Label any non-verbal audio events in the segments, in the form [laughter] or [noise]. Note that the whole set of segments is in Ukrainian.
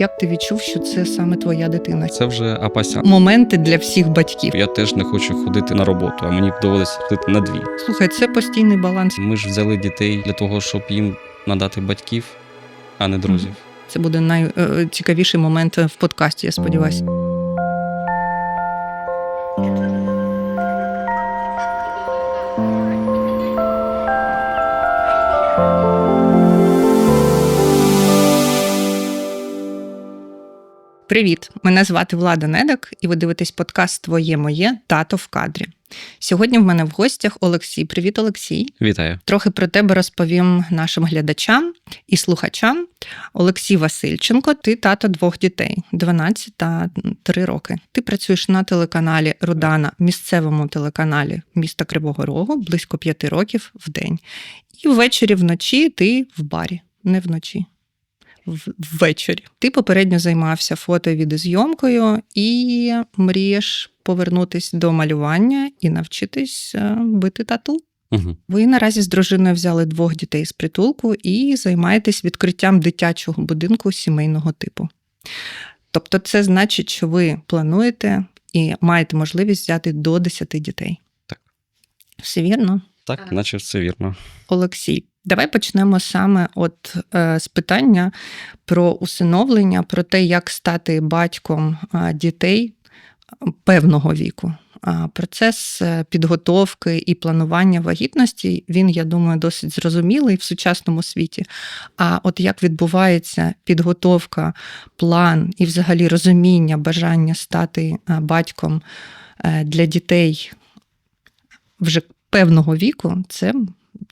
як ти відчув, що це саме твоя дитина? Це вже апася. Моменти для всіх батьків. Я теж не хочу ходити на роботу, а мені доводиться ходити на дві. Слухай, це постійний баланс. Ми ж взяли дітей для того, щоб їм надати батьків, а не друзів. Це буде найцікавіший момент в подкасті, я сподіваюся. Привіт! Мене звати Влада Недак, і ви дивитесь подкаст Твоє моє тато в кадрі. Сьогодні в мене в гостях Олексій. Привіт, Олексій. Вітаю. Трохи про тебе розповім нашим глядачам і слухачам. Олексій Васильченко, ти тато двох дітей 12 та 3 роки. Ти працюєш на телеканалі Рудана, місцевому телеканалі міста Кривого Рогу близько 5 років в день. І ввечері вночі ти в барі, не вночі. Ввечері. Ти попередньо займався фото і відеозйомкою і мрієш повернутись до малювання і навчитись е, бити тату. Угу. Ви наразі з дружиною взяли двох дітей з притулку і займаєтесь відкриттям дитячого будинку сімейного типу. Тобто, це значить, що ви плануєте і маєте можливість взяти до 10 дітей. Так. Все вірно, Так, наче все вірно. Олексій. Давай почнемо саме от е, з питання про усиновлення, про те, як стати батьком е, дітей певного віку. Процес е, підготовки і планування вагітності він, я думаю, досить зрозумілий в сучасному світі. А от як відбувається підготовка, план і взагалі розуміння, бажання стати е, батьком е, для дітей вже певного віку, це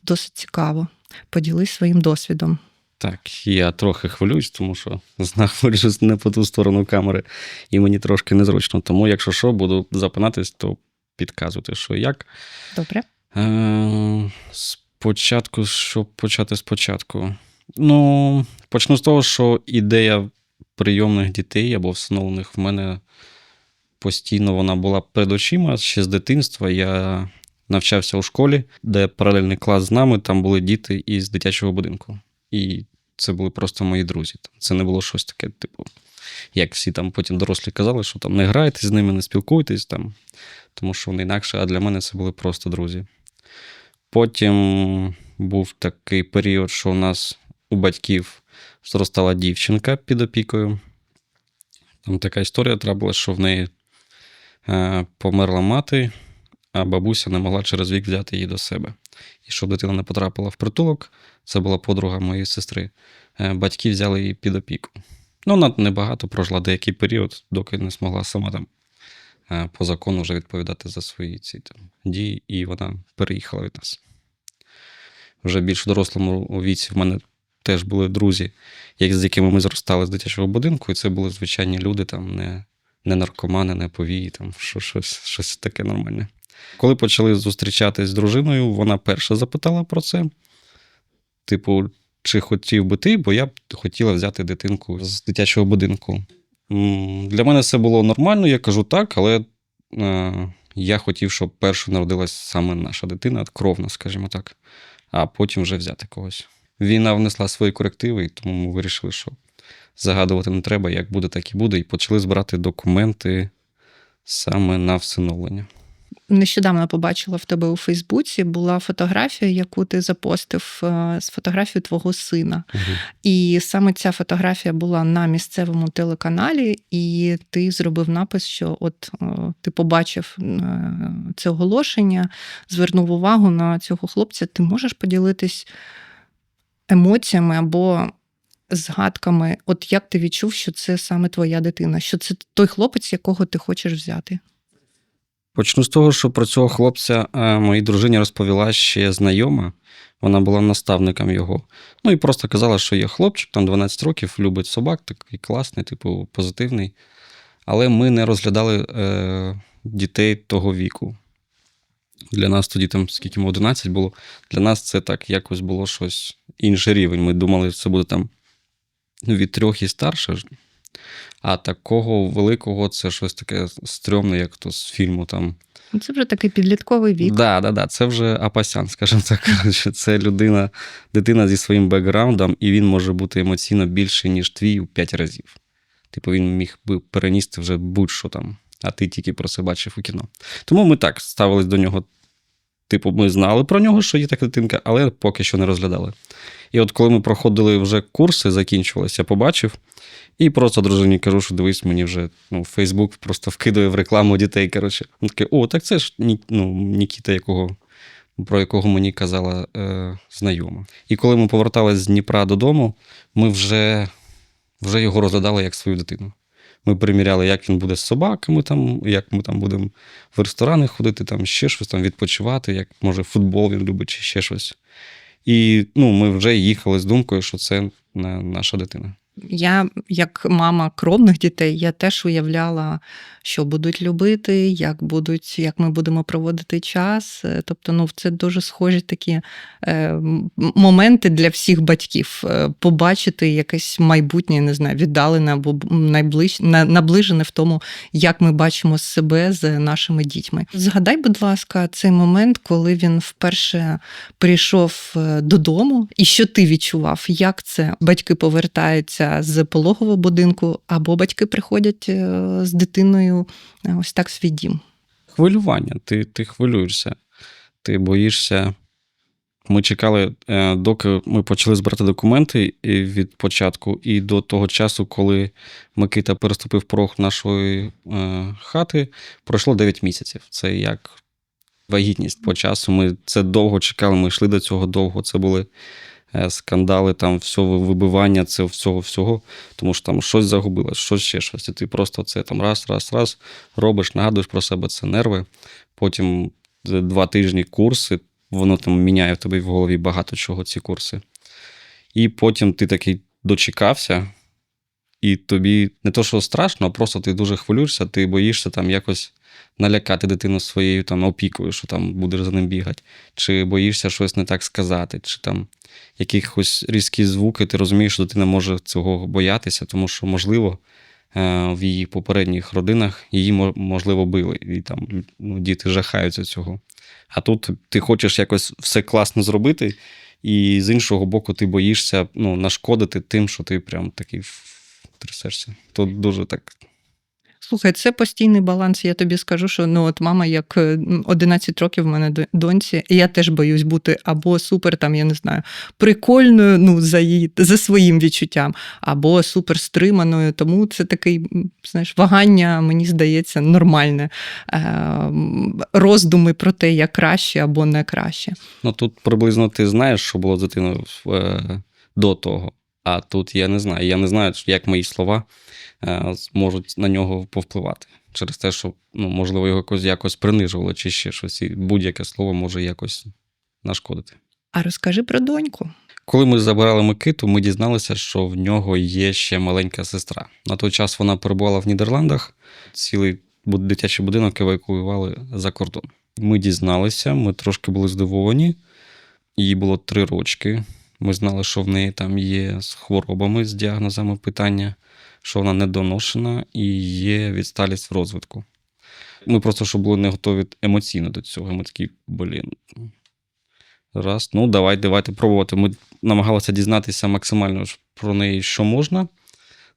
досить цікаво. Поділись своїм досвідом. Так, я трохи хвилююсь, тому що знаходжусь не по ту сторону камери, і мені трошки незручно. Тому, якщо що, буду запинатись, то підказувати, що і як. Добре? Е, Спочатку, щоб почати спочатку. Ну, почну з того, що ідея прийомних дітей або встановлених в мене постійно вона була перед очима ще з дитинства. Я навчався у школі, де паралельний клас з нами, там були діти із дитячого будинку. І це були просто мої друзі. Це не було щось таке, типу, як всі там потім дорослі казали, що там не грайтесь з ними, не спілкуйтесь там, тому що вони інакше, а для мене це були просто друзі. Потім був такий період, що у нас у батьків зростала дівчинка під опікою. Там така історія трапилася, що в неї е, померла мати, а бабуся не могла через вік взяти її до себе. І щоб дитина не потрапила в притулок, це була подруга моєї сестри. е, Батьки взяли її під опіку. Ну, вона небагато прожила деякий період, доки не змогла сама там е, по закону вже відповідати за свої ці там, дії, і вона переїхала від нас. Вже більш дорослому віці в мене теж були друзі, з якими ми зростали з дитячого будинку, і це були звичайні люди, там не, не наркомани, не повії, там що, щось, щось таке нормальне. Коли почали зустрічатись з дружиною, вона перша запитала про це. Типу, чи хотів би ти, бо я б хотіла взяти дитинку з дитячого будинку. Для мене це було нормально, я кажу так, але е, я хотів, щоб першою народилась саме наша дитина, кровна, скажімо так, а потім вже взяти когось. Війна внесла свої корективи, і тому ми вирішили, що загадувати не треба, як буде, так і буде, і почали збирати документи саме на всиновлення. Нещодавно побачила в тебе у Фейсбуці була фотографія, яку ти запостив е, з фотографією твого сина. І саме ця фотографія була на місцевому телеканалі, і ти зробив напис, що от е, ти побачив е, це оголошення, звернув увагу на цього хлопця. Ти можеш поділитись емоціями або згадками, от як ти відчув, що це саме твоя дитина, що це той хлопець, якого ти хочеш взяти? Почну з того, що про цього хлопця е, моїй дружині розповіла ще знайома. Вона була наставником його. Ну і просто казала, що є хлопчик, там 12 років, любить собак, такий класний, типу, позитивний. Але ми не розглядали е, дітей того віку. Для нас тоді, там, скільки ми 11 було, для нас це так якось було щось інший рівень. Ми думали, що це буде там від трьох і старше. А такого великого це щось таке стрьомне, як то з фільму там. Ну, Це вже такий підлітковий вік. Да, да, да. Це вже апасян, скажімо так. Це людина, дитина зі своїм бекграундом, і він може бути емоційно більший, ніж твій у 5 разів. Типу, він міг би переністи вже будь-що там, а ти тільки про це бачив у кіно. Тому ми так ставились до нього. Типу, ми знали про нього, що є така дитинка, але поки що не розглядали. І от коли ми проходили вже курси, закінчувалися, я побачив, і просто дружині кажу, що дивись, мені вже ну, Фейсбук просто вкидує в рекламу дітей. Коротше. Він такий, о, так це ж ну, Нікіта, якого, про якого мені казала е, знайома. І коли ми поверталися з Дніпра додому, ми вже, вже його розглядали як свою дитину. Ми приміряли, як він буде з собаками, там, як ми там будемо в ресторани ходити, там ще щось там відпочивати, як може футбол він любить, чи ще щось. І ну, ми вже їхали з думкою, що це наша дитина. Я, як мама кровних дітей, я теж уявляла, що будуть любити, як будуть, як ми будемо проводити час. Е, Тобто, ну, це дуже схожі такі е, моменти для всіх батьків. Е, Побачити якесь майбутнє, не знаю, віддалене або найближ, наближене в тому, як ми бачимо себе з нашими дітьми. Згадай, будь ласка, цей момент, коли він вперше прийшов е, додому, і що ти відчував? Як це батьки повертаються з пологового будинку, або батьки приходять е, з дитиною е, ось так в свій дім? Хвилювання. Ти, ти хвилюєшся, ти боїшся. Ми чекали, е, доки ми почали збирати документи від початку, і до того часу, коли Микита переступив порог нашої хати, пройшло 9 місяців. Це як вагітність по часу. Ми це довго чекали, ми йшли до цього довго. Це були скандали, там всього вибивання, це всього всього. Тому що там щось загубилось, щось ще щось. І ти просто це там раз, раз, раз робиш, нагадуєш про себе, це нерви. Потім е, два тижні курси, воно там міняє в тебе в голові багато чого, ці курси. І потім ти такий дочекався, і тобі не то, що страшно, а просто ти дуже хвилюєшся, ти боїшся там якось налякати дитину своєю там опікою, що там будеш за ним бігати, чи боїшся щось не так сказати, чи там якихось різкі звуки, ти розумієш, що дитина може цього боятися, тому що, можливо, е, в її попередніх родинах її можливо били, і там ну, діти жахаються цього. А тут ти хочеш якось все класно зробити, і з іншого боку, ти боїшся ну, нашкодити тим, що ти прям такий трясешся. Тут дуже так. Слухай, це постійний баланс. Я тобі скажу, що ну от мама, як е, 11 років в мене доньці, і я теж боюсь бути або супер, там я не знаю, прикольною, ну за її за своїм відчуттям, або супер стриманою. Тому це такий, знаєш, вагання, мені здається, нормальне. Е, роздуми про те, як краще або не краще. Ну тут приблизно ти знаєш, що було з дитиною е, до того. А тут я не знаю. Я не знаю, як мої слова е, можуть на нього повпливати. Через те, що ну, можливо, його якось, якось принижували, чи ще щось. І будь-яке слово може якось нашкодити. А розкажи про доньку. Коли ми забирали Микиту, ми дізналися, що в нього є ще маленька сестра. На той час вона перебувала в Нідерландах, цілий дитячий будинок евакуювали за кордон. Ми дізналися, ми трошки були здивовані. Їй було три рочки. Ми знали, що в неї там є з хворобами, з діагнозами питання, що вона недоношена і є відсталість в розвитку. Ми просто що були не готові емоційно до цього. Ми такі, блін. Раз, ну давай, давайте пробувати. Ми намагалися дізнатися максимально про неї, що можна.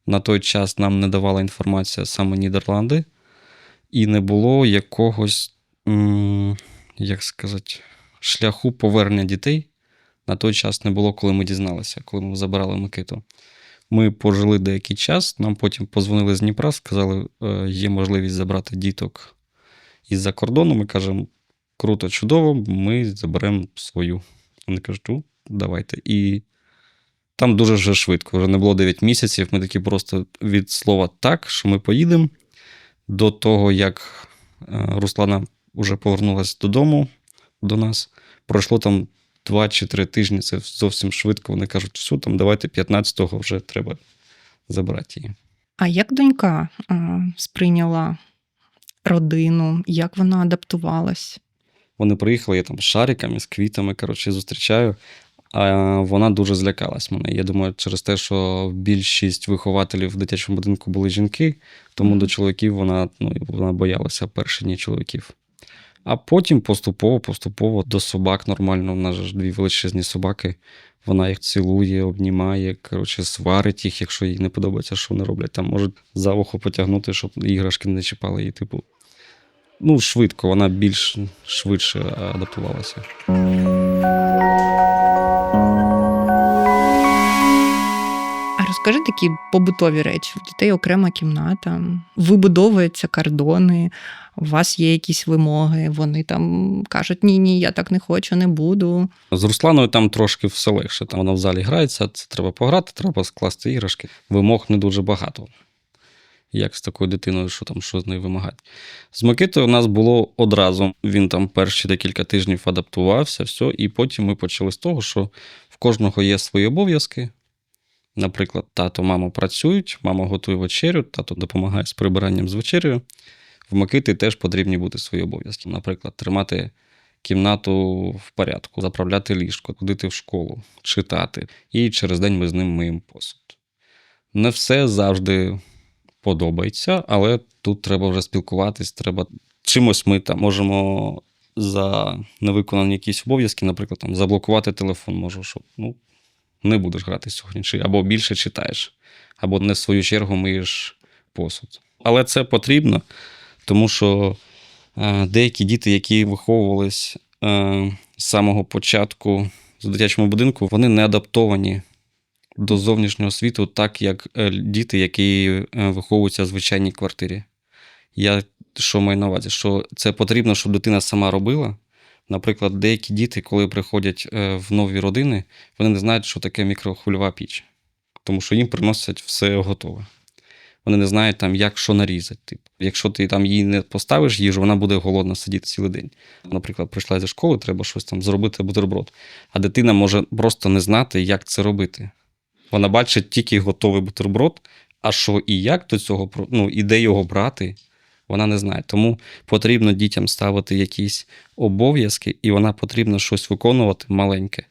На той час нам не давала інформація саме Нідерланди, і не було якогось, як сказати, шляху повернення дітей. На той час не було, коли ми дізналися, коли ми забирали Микиту. Ми пожили деякий час, нам потім позвонили з Дніпра, сказали, е, є можливість забрати діток із-за кордону. Ми кажемо, круто, чудово, ми заберемо свою. Вони кажуть, ну, давайте. І там дуже вже швидко, вже не було 9 місяців. Ми такі просто від слова так, що ми поїдемо, до того, як е, Руслана вже повернулася додому до нас. Пройшло там 2 чи 3 тижні, це зовсім швидко. Вони кажуть, все, там давайте 15-го вже треба забрати її. А як донька а, сприйняла родину, як вона адаптувалась? Вони приїхали, я там з шариками, з квітами, коротше, зустрічаю. А вона дуже злякалась мене. Я думаю, через те, що більшість вихователів в дитячому будинку були жінки, тому Мгм. до чоловіків вона, ну, вона боялася перші дні чоловіків. А потім поступово, поступово до собак нормально. У нас ж дві величезні собаки. Вона їх цілує, обнімає, коротше, сварить їх, якщо їй не подобається, що вони роблять. Там можуть за вухо потягнути, щоб іграшки не чіпали її. Типу, ну, швидко, вона більш швидше адаптувалася. А розкажи такі побутові речі. У дітей окрема кімната, вибудовуються кордони, у вас є якісь вимоги, вони там кажуть: ні, ні, я так не хочу, не буду. З Русланою там трошки все легше. Там вона в залі грається, це треба пограти, треба скласти іграшки. Вимог не дуже багато. Як з такою дитиною, що там що з нею вимагати. З Микитою у нас було одразу. Він там перші декілька тижнів адаптувався, все, і потім ми почали з того, що в кожного є свої обов'язки. Наприклад, тато, мама працюють, мама готує вечерю, тато допомагає з прибиранням з вечерею. В Микити теж потрібні бути свої обов'язки. Наприклад, тримати кімнату в порядку, заправляти ліжко, ходити в школу, читати. І через день ми з ним миємо посуд. Не все завжди подобається, але тут треба вже спілкуватись. Треба чимось ми там можемо за невиконані якісь обов'язки, наприклад, там заблокувати телефон, можу, щоб ну, не будеш грати сьогодні, чи або більше читаєш, або не в свою чергу миєш посуд. Але це потрібно, тому що е, деякі діти, які виховувались е, з самого початку в дитячому будинку, вони не адаптовані до зовнішнього світу, так як е, діти, які виховуються в звичайній квартирі. Я що маю на увазі? Що це потрібно, щоб дитина сама робила. Наприклад, деякі діти, коли приходять е, в нові родини, вони не знають, що таке мікрохвильова піч, тому що їм приносять все готове. Вони не знають, там, як що нарізати. Типу. Якщо ти там їй не поставиш їжу, вона буде голодна сидіти цілий день. Наприклад, прийшла зі школи, треба щось там зробити бутерброд. А дитина може просто не знати, як це робити. Вона бачить тільки готовий бутерброд, а що і як до цього, ну, і де його брати, вона не знає. Тому потрібно дітям ставити якісь обов'язки, і вона потрібно щось виконувати маленьке,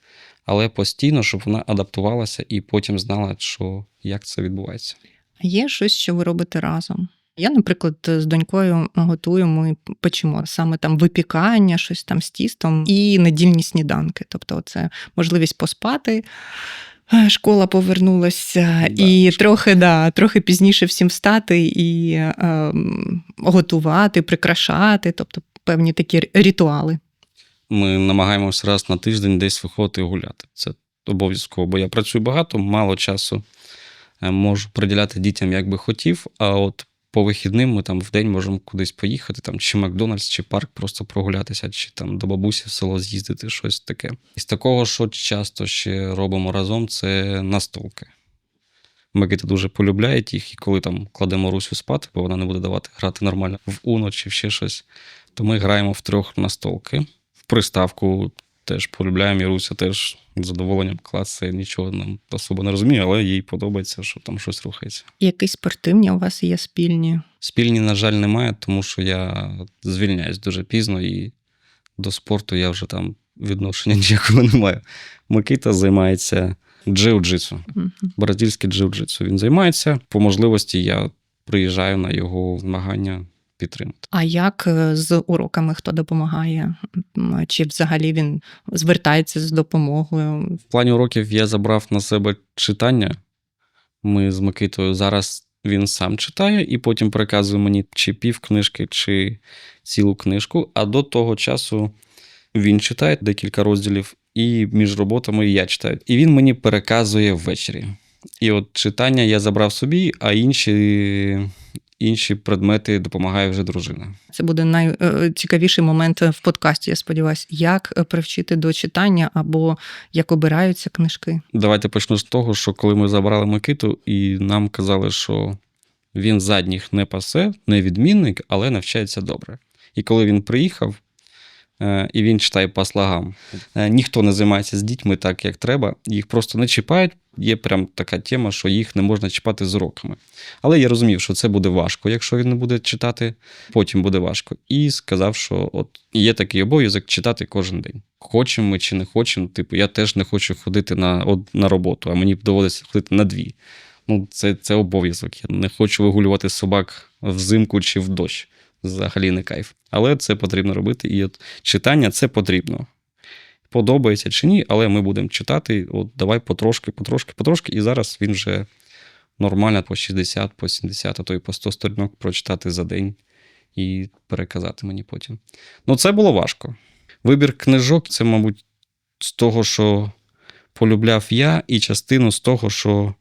але постійно, щоб вона адаптувалася і потім знала, що як це відбувається. Є щось, що ви робите разом. Я, наприклад, з донькою готую, ми печемо саме там випікання, щось там з тістом і недільні сніданки. Тобто, це можливість поспати. Е, Школа повернулася, Да, і трохи, да, трохи пізніше всім встати і ем, готувати, прикрашати, тобто певні такі ритуали. Ми намагаємося раз на тиждень десь виходити і гуляти. Це обов'язково, бо я працюю багато, мало часу е, можу приділяти дітям, як би хотів. А от по вихідним ми там в день можемо кудись поїхати, там чи Макдональдс, чи парк просто прогулятися, чи там до бабусі в село з'їздити, щось таке. Із такого, що часто ще робимо разом, це настолки. Микита дуже полюбляє їх, і коли там кладемо Русю спати, бо вона не буде давати грати нормально в Уно чи ще щось, то ми граємо в трьох настолки. В приставку теж полюбляємо, і Руся теж з задоволенням класи, нічого нам особо не розуміє, але їй подобається, що там щось рухається. Якісь спортивні у вас є спільні? Спільні, на жаль, немає, тому що я звільняюсь дуже пізно і до спорту я вже там відношення [laughs] ніякого не маю. Микита займається джиу-джитсу. Мгм. бразильське джиу-джитсу. Він займається. По можливості я приїжджаю на його змагання підтримати. А як е, з уроками хто допомагає? Чи взагалі він звертається з допомогою? В плані уроків я забрав на себе читання. Ми з Микитою зараз він сам читає і потім переказує мені чи пів книжки, чи цілу книжку. А до того часу він читає декілька розділів, і між роботами я читаю. І він мені переказує ввечері. І от читання я забрав собі, а інші, інші предмети допомагає вже дружина. Це буде найцікавіший момент в подкасті. Я сподіваюся, як е, привчити до читання або як обираються книжки. Давайте почну з того, що коли ми забрали Микиту, і нам казали, що він задніх не пасе, не відмінник, але навчається добре. І коли він приїхав, і він читає по слогам, е, ніхто не займається з дітьми так, як треба, їх просто не чіпають. Є прям така тема, що їх не можна чіпати з уроками. Але я розумів, що це буде важко, якщо він не буде читати, потім буде важко. І сказав, що от є такий обов'язок читати кожен день. Хочемо ми чи не хочемо. Типу, я теж не хочу ходити на, од- на роботу, а мені доводиться ходити на дві. Ну, це, це обов'язок. Я не хочу вигулювати собак взимку чи в дощ. Взагалі не кайф. Але це потрібно робити. І от читання це потрібно. Подобається чи ні, але ми будемо читати. От давай потрошки, потрошки, потрошки. І зараз він вже нормально по 60, по 70, а то й по 100 сторінок прочитати за день і переказати мені потім. Ну, це було важко. Вибір книжок це, мабуть, з того, що полюбляв я, і частину з того, що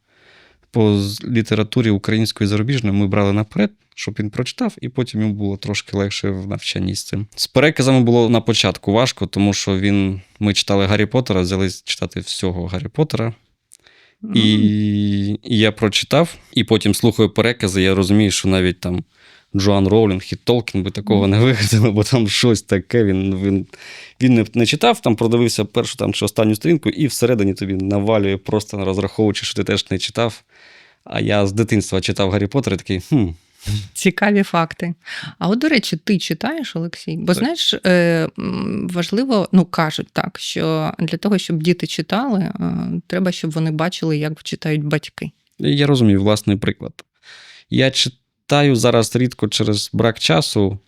по літературі української зарубіжної ми брали наперед, щоб він прочитав, і потім йому було трошки легше в навчанні з цим. З переказами було на початку важко, тому що він, ми читали Гаррі Поттера, взялись читати всього Гаррі Поттера. І, і я прочитав, і потім слухаю перекази, я розумію, що навіть там Джоан Роулінг і Толкін би такого не вигадали, бо там щось таке. Він, він, він не, не читав, там продивився першу там, чи останню сторінку, і всередині тобі навалює, просто розраховуючи, що ти теж не читав. А я з дитинства читав Гаррі Поттер і такий, хм, Цікаві факти. А от, до речі, ти читаєш, Олексій? Бо Так. знаєш, е, важливо, ну кажуть так, що для того, щоб діти читали, е, треба, щоб вони бачили, як читають батьки. Я розумію власний приклад. Я читаю зараз рідко через брак часу,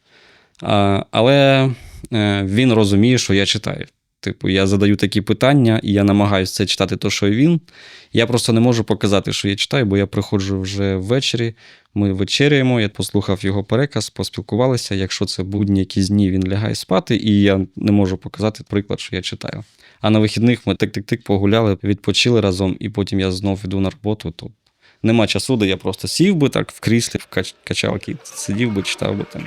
але е, він розуміє, що я читаю. Типу, я задаю такі питання, і я намагаюся це читати, то, що він. Я просто не можу показати, що я читаю, бо я приходжу вже ввечері. Ми вечеряємо, я послухав його переказ, поспілкувалися. Якщо це будні якісь дні, він лягає спати, і я не можу показати приклад, що я читаю. А на вихідних ми тик-тик-тик погуляли, відпочили разом, і потім я знов іду на роботу. То нема часу, де я просто сів би так в кріслі, в кач- качалки, сидів би, читав би там.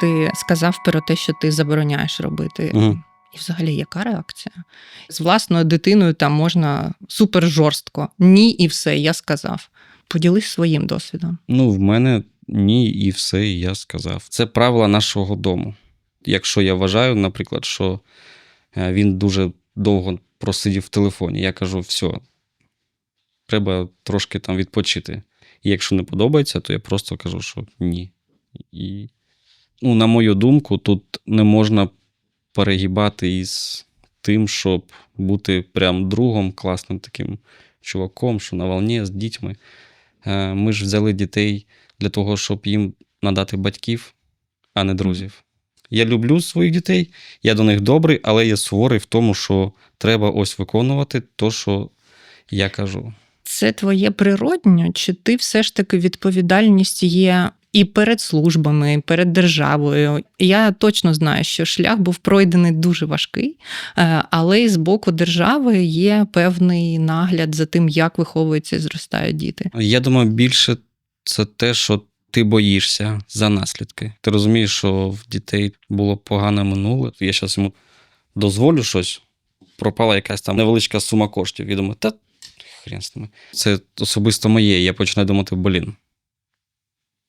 Ти сказав про те, що ти забороняєш робити. Мгм. І взагалі, яка реакція? З власною дитиною там можна супер жорстко. Ні, і все, я сказав. Поділись своїм досвідом. Ну, в мене ні, і все, я сказав. Це правила нашого дому. Якщо я вважаю, наприклад, що він дуже довго просидів в телефоні, я кажу, все, треба трошки там відпочити. І якщо не подобається, то я просто кажу, що ні. І, ну, на мою думку, тут не можна перегибати із тим, щоб бути прям другом, класним таким чуваком, що на волні з дітьми. Е, Ми ж взяли дітей для того, щоб їм надати батьків, а не друзів. Я люблю своїх дітей, я до них добрий, але я суворий в тому, що треба ось виконувати то, що я кажу. Це твоє природньо, чи ти все ж таки відповідальність є і перед службами, і перед державою? Я точно знаю, що шлях був пройдений дуже важкий, е, але і з боку держави є певний нагляд за тим, як виховуються і зростають діти. Я думаю, більше це те, що ти боїшся за наслідки. Ти розумієш, що в дітей було погане минуле. Я зараз йому дозволю щось, пропала якась там невеличка сума коштів. Я думаю, та хрен з ними. Це особисто моє. Я починаю думати, блін.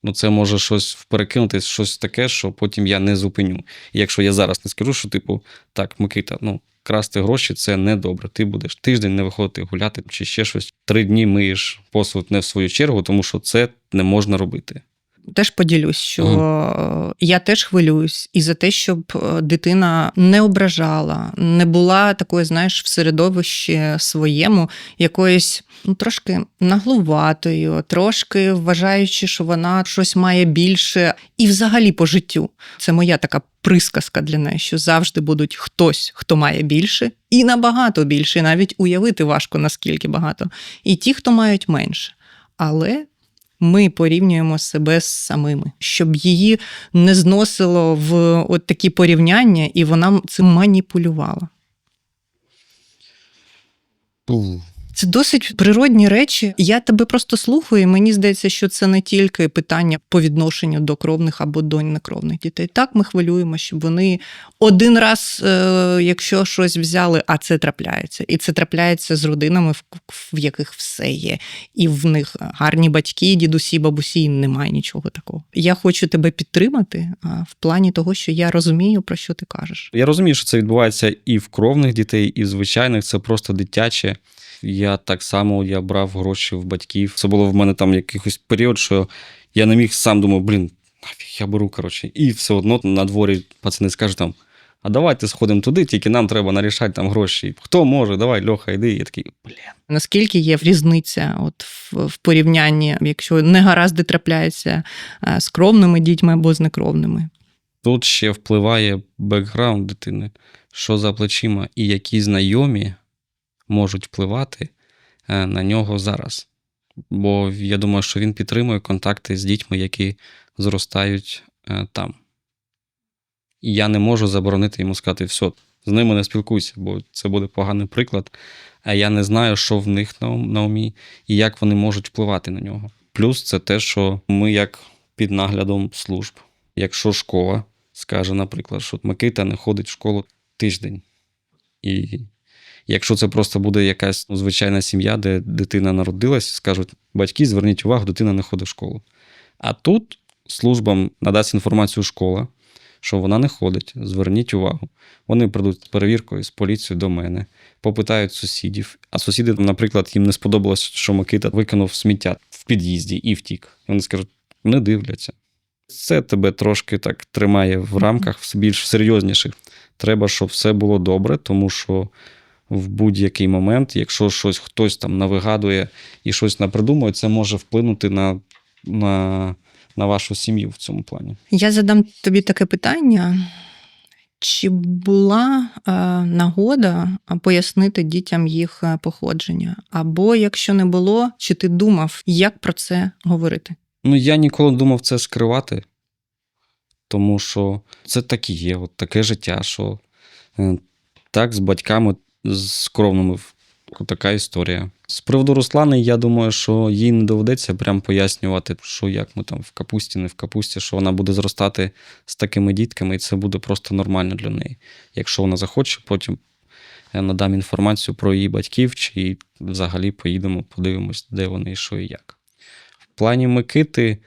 Ну, це може щось перекинути, щось таке, що потім я не зупиню. І якщо я зараз не скажу, що, типу, так, Микита, ну, красти гроші це не добре. Ти будеш тиждень не виходити гуляти чи ще щось. Три дні миєш посуд не в свою чергу, тому що це не можна робити. Теж поділюсь, що е, я теж хвилююсь і за те, щоб е, дитина не ображала, не була такою, знаєш, в середовищі своєму, якоюсь ну, трошки наглуватою, трошки вважаючи, що вона щось має більше, і взагалі по життю. Це моя така присказка для неї, що завжди будуть хтось, хто має більше, і набагато більше, навіть уявити важко наскільки багато, і ті, хто мають менше. Але ми порівнюємо себе з самими, щоб її не зносило в от такі порівняння, і вона цим маніпулювала. Це досить природні речі. Я тебе просто слухаю, і мені здається, що це не тільки питання по відношенню до кровних або до некровних дітей. Так, ми хвилюємо, щоб вони один раз, е, якщо щось взяли, а це трапляється. І це трапляється з родинами, в, яких все є. І в них гарні батьки, дідусі, бабусі, і немає нічого такого. Я хочу тебе підтримати в плані того, що я розумію, про що ти кажеш. Я розумію, що це відбувається і в кровних дітей, і в звичайних, це просто дитяче. Я так само я брав гроші в батьків. Це було в мене там якийсь період, що я не міг сам думав, блін, нафіг я беру, коротше. І все одно на дворі пацани скажуть там: А давайте сходимо туди, тільки нам треба нарішати там гроші. Хто може, давай, Льоха, йди. Я такий, блін. Наскільки є різниця от в, в порівнянні, якщо негаразди трапляються е, з кровними дітьми або з некровними? Тут ще впливає бекграунд дитини, що за плечима, і які знайомі можуть впливати е, на нього зараз. Бо я думаю, що він підтримує контакти з дітьми, які зростають е, там. І я не можу заборонити йому сказати, все, з ними не спілкуйся, бо це буде поганий приклад. А я не знаю, що в них на, на умі і як вони можуть впливати на нього. Плюс це те, що ми як під наглядом служб. Якщо школа скаже, наприклад, що Микита не ходить в школу тиждень. І якщо це просто буде якась ну, звичайна сім'я, де дитина народилась, скажуть, батьки, зверніть увагу, дитина не ходить в школу. А тут службам надасть інформацію школа, що вона не ходить, зверніть увагу. Вони прийдуть з перевіркою з поліцією до мене, попитають сусідів. А сусіди, наприклад, їм не сподобалось, що Микита викинув сміття в під'їзді і втік. Вони скажуть, не дивляться. Це тебе трошки так тримає в рамках більш серйозніших. Треба, щоб все було добре, тому що в будь-який момент, якщо щось хтось там навигадує і щось напридумує, це може вплинути на, на, на вашу сім'ю в цьому плані. Я задам тобі таке питання. Чи була е, нагода пояснити дітям їх е, походження? Або якщо не було, чи ти думав, як про це говорити? Ну, я ніколи не думав це скривати, тому що це так і є, от таке життя, що е, так, з батьками, з кровними така історія. З приводу Руслани, я думаю, що їй не доведеться прям пояснювати, що як ми там в капусті, не в капусті, що вона буде зростати з такими дітками, і це буде просто нормально для неї. Якщо вона захоче, потім я надам інформацію про її батьків, чи взагалі поїдемо, подивимось, де вони, що і як. В плані Микити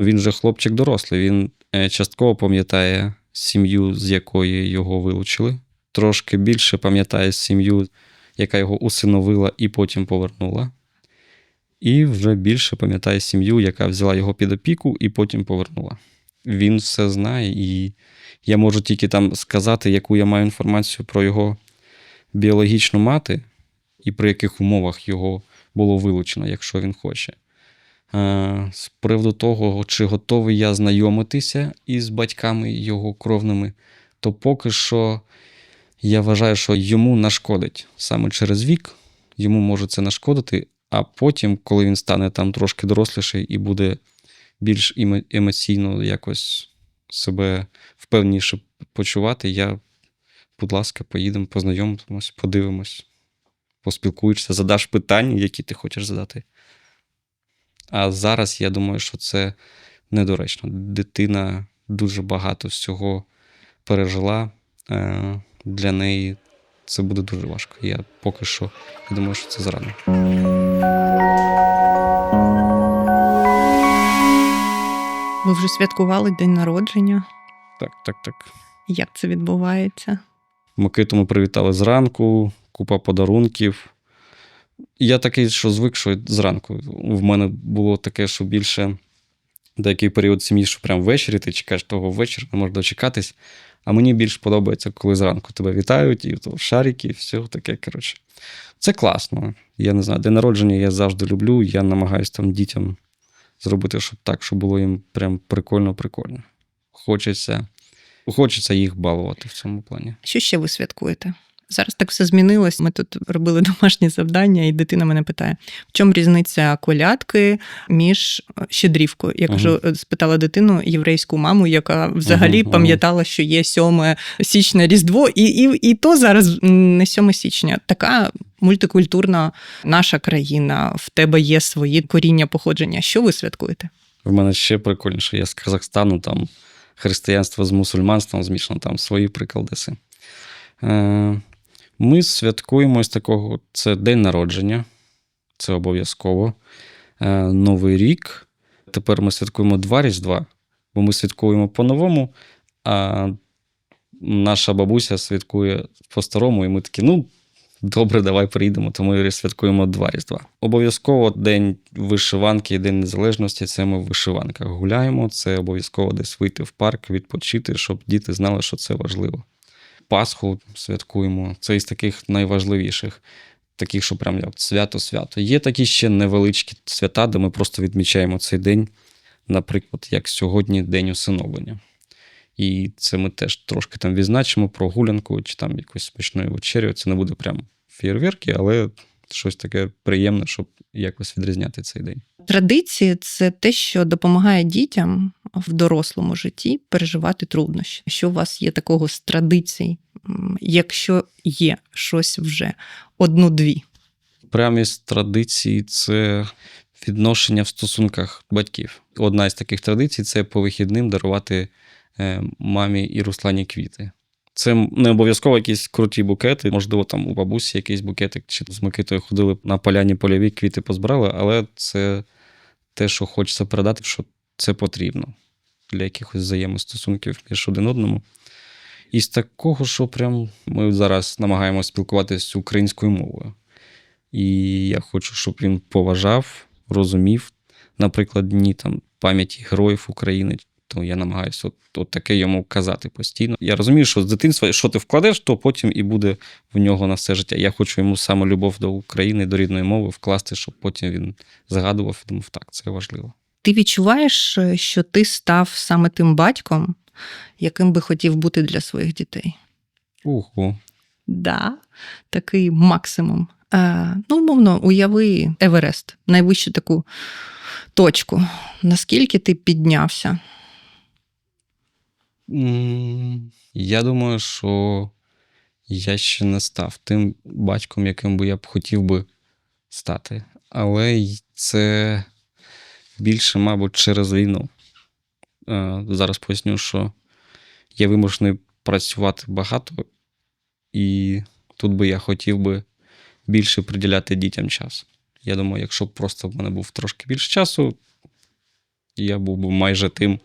він же хлопчик дорослий. Він е, частково пам'ятає сім'ю, з якої його вилучили. Трошки більше пам'ятає сім'ю, яка його усиновила і потім повернула. І вже більше пам'ятає сім'ю, яка взяла його під опіку і потім повернула. Він все знає, і я можу тільки там сказати, яку я маю інформацію про його біологічну мати і при яких умовах його було вилучено, якщо він хоче. З приводу того, чи готовий я знайомитися із батьками його кровними, то поки що я вважаю, що йому нашкодить саме через вік, йому може це нашкодити, а потім, коли він стане там трошки доросліший і буде більш емоційно якось себе впевніше почувати, я, будь ласка, поїдемо, познайомимось, подивимось, поспілкуєшся, задаш питання, які ти хочеш задати. А зараз я думаю, що це недоречно. Дитина дуже багато всього пережила. Для неї це буде дуже важко. Я поки що я думаю, що це зарано. Ви вже святкували день народження? Так, так, так. Як це відбувається? Микиту ми привітали зранку, купа подарунків. Я такий, що звик, що зранку. В мене було таке, що більше деякий період сім'ї, що прям ввечері ти чекаєш того вечора, не можеш дочекатись. А мені більш подобається, коли зранку тебе вітають, і то шарики, і все таке. Коротше. Це класно. Я не знаю, день народження я завжди люблю. Я намагаюся там дітям зробити щоб так, щоб було їм прям прикольно-прикольно. Хочеться, хочеться їх балувати в цьому плані. Що ще ви святкуєте? Зараз так все змінилось. Ми тут робили [laughs] домашні завдання, і дитина мене питає: в чому різниця колядки між е, щедрівкою? Я кажу, е, спитала дитину єврейську маму, яка взагалі мгм. пам'ятала, що є 7 січня Різдво, і, і, і то зараз не 7 січня. Така мультикультурна наша країна. В тебе є свої коріння походження. Що ви святкуєте? В мене ще прикольніше, я з Казахстану, там християнство з мусульманством змішано, там свої приколдеси. Е, Ми святкуємо з такого: це день народження, це обов'язково. Е, Новий рік. Тепер ми святкуємо два Різдва, бо ми святкуємо по-новому, а наша бабуся святкує по-старому, і ми такі, ну, добре, давай приїдемо, то ми святкуємо два Різдва. Обов'язково день вишиванки і День Незалежності це ми в вишиванках гуляємо. Це обов'язково десь вийти в парк, відпочити, щоб діти знали, що це важливо. Пасху святкуємо. Це із таких найважливіших, таких, що прям свято-свято. Є такі ще невеличкі свята, де ми просто відмічаємо цей день, наприклад, як сьогодні День усиновлення. І це ми теж трошки там відзначимо прогулянку чи там якусь смачною вечерю. Це не буде прям фєєрверки, але щось таке приємне, щоб якось відрізняти цей день. Традиції це те, що допомагає дітям в дорослому житті переживати труднощі. Що у вас є такого з традицій, якщо є щось вже одну-дві? Прямо із традицій це відношення в стосунках батьків. Одна із таких традицій це по вихідним дарувати е, мамі і Руслані квіти. Це не обов'язково якісь круті букети, можливо, там у бабусі якийсь букетик, чи з Микитою ходили на поляні польові, квіти позбирали, але це те, що хочеться передати, що це потрібно для якихось взаємостосунків між один одному. І з такого, що прям ми зараз намагаємося спілкуватися українською мовою. І я хочу, щоб він поважав, розумів, наприклад, дні там пам'яті героїв України. То я намагаюся от, от таке йому казати постійно. Я розумію, що з дитинства, що ти вкладеш, то потім і буде в нього на все життя. Я хочу йому саме любов до України, до рідної мови вкласти, щоб потім він згадував і думав, так, це важливо. Ти відчуваєш, що ти став саме тим батьком, яким би хотів бути для своїх дітей? Уху. Да, такий максимум. Е, ну, умовно, уяви Еверест, найвищу таку точку. Наскільки ти піднявся? Я думаю, що я ще не став тим батьком, яким би я б хотів би стати. Але це більше, мабуть, через війну. Е, Зараз поясню, що я вимушений працювати багато, і тут би я хотів би більше приділяти дітям час. Я думаю, якщо б просто в мене був трошки більше часу, я був би майже тим,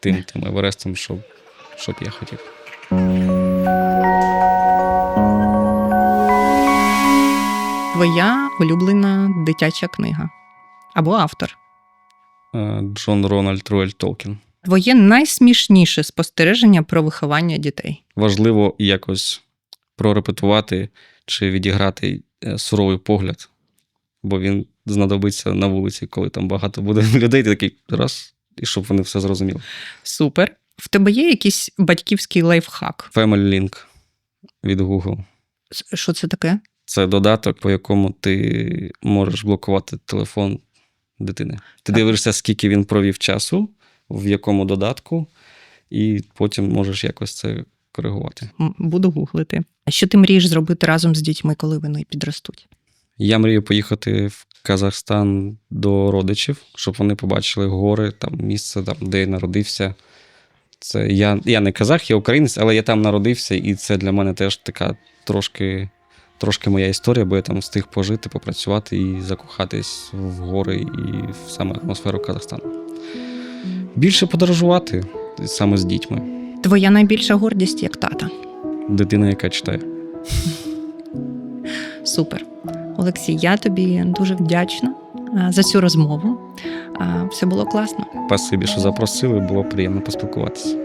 тим, тим Еверестом, щоб, щоб я хотів. Твоя улюблена дитяча книга або автор. Е, Джон Рональд Руель Толкін. Твоє найсмішніше спостереження про виховання дітей. Важливо якось прорепетувати чи відіграти е, суровий погляд, бо він знадобиться на вулиці, коли там багато буде [laughs] людей, ти такий раз, і щоб вони все зрозуміли. Супер. В тебе є якийсь батьківський лайфхак? Family Link від Google. Що це таке? Це додаток, по якому ти можеш блокувати телефон дитини. Ти Так. дивишся, скільки він провів часу, в якому додатку, і потім можеш якось це коригувати. Буду гуглити. А що ти мрієш зробити разом з дітьми, коли вони підростуть? Я мрію поїхати в Казахстан до родичів, щоб вони побачили гори, там місце, там, де я народився. Це я, я не казах, я українець, але я там народився, і це для мене теж така трошки, трошки моя історія, бо я там встиг пожити, попрацювати і закохатись в гори і в саме атмосферу Казахстану. Більше подорожувати саме з дітьми. Твоя найбільша гордість як тата. Дитина, яка читає. Супер. Олексій, я тобі дуже вдячна за цю розмову. А, Все було класно. Спасибі, що запросили, було приємно поспілкуватися.